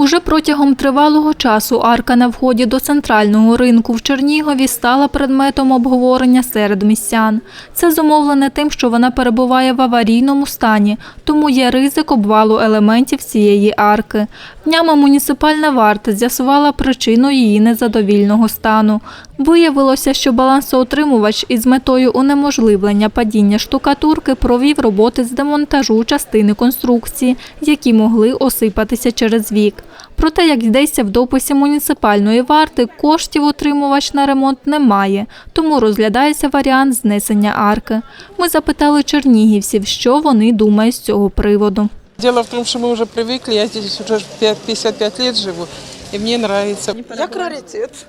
Уже протягом тривалого часу арка на вході до центрального ринку в Чернігові стала предметом обговорення серед містян. Це зумовлене тим, що вона перебуває в аварійному стані, тому є ризик обвалу елементів цієї арки. Днями муніципальна варта з'ясувала причину її незадовільного стану. Виявилося, що балансоутримувач із метою унеможливлення падіння штукатурки провів роботи з демонтажу частини конструкції, які могли осипатися через вік. Проте, як йдеться в дописі муніципальної варти, коштів утримувач на ремонт немає, тому розглядається варіант знесення арки. Ми запитали чернігівців, що вони думають з цього приводу. Дело в том, что мы уже привыкли, я здесь уже 55 лет живу, и мне нравится. Як раритет.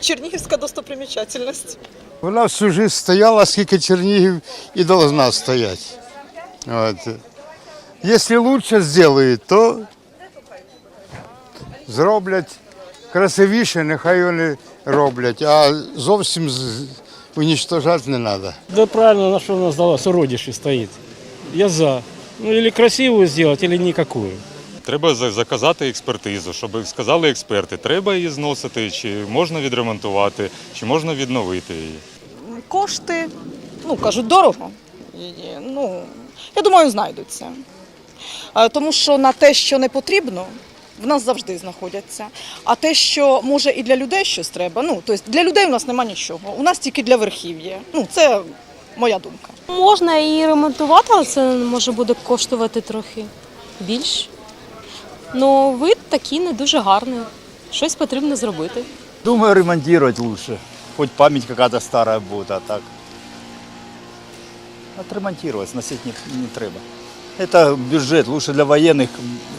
Чернігівська достопримічательність. Вона всю жизнь стояла, скільки Чернігів і должна стояти. От. Якщо краще зроблять, то зроблять красивіше, нехай вони роблять, а зовсім уничтожати не треба. Да правильно, на что у нас дала уродище стоит. Я за. Ну или красивую сделать, или никакую. Треба за- заказати експертизу, щоб сказали експерти, треба її зносити, чи можна відремонтувати, чи можна відновити її. Кошти, ну кажуть, дорого. І, Ну, я думаю, знайдуться. А, Тому що на те, що не потрібно, в нас завжди знаходяться. А те, що може і для людей щось треба, ну тобто для людей у нас нема нічого. У нас тільки для верхів є. Ну, це моя думка. Можна і ремонтувати, але це може буде коштувати трохи більше. Ну, вид такий не дуже гарний. Щось потрібно зробити. Думаю, ремонтировать лучше. Хоть память какая-то старая будет, а так. Отремонтировать, сносить не, не треба. Это бюджет, лучше для военных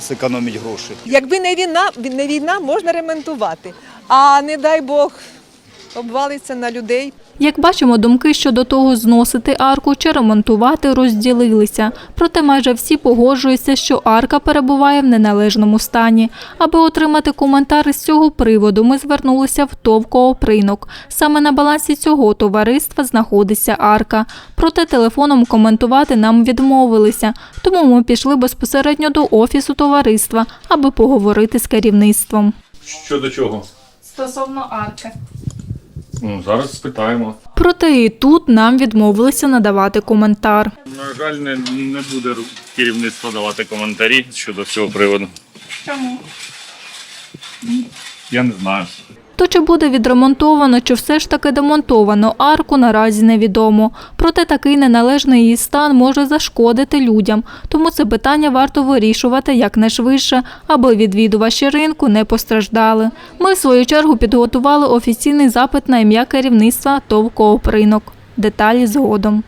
сэкономить гроши. Якби не війна, не війна, можна ремонтувати. А не дай Бог обвалиться на людей. Як бачимо, думки щодо того зносити арку чи ремонтувати розділилися. Проте майже всі погоджуються, що арка перебуває в неналежному стані. Аби отримати коментар з цього приводу, ми звернулися в ТОВ «Коопринок». Саме на балансі цього товариства знаходиться арка. Проте телефоном коментувати нам відмовилися, тому ми пішли безпосередньо до офісу товариства, аби поговорити з керівництвом. Щодо чого? Стосовно арки. Ну, зараз спитаємо. Проте і тут нам відмовилися надавати коментар. На жаль, не, не буде керівництво давати коментарі щодо цього приводу. Чому? Я не знаю. То чи буде відремонтовано, чи все ж таки демонтовано арку, наразі невідомо. Проте такий неналежний її стан може зашкодити людям, тому це питання варто вирішувати якнайшвидше, аби відвідувачі ринку не постраждали. Ми, в свою чергу, підготували офіційний запит на ім'я керівництва ТОВ «Коопринок». Деталі згодом.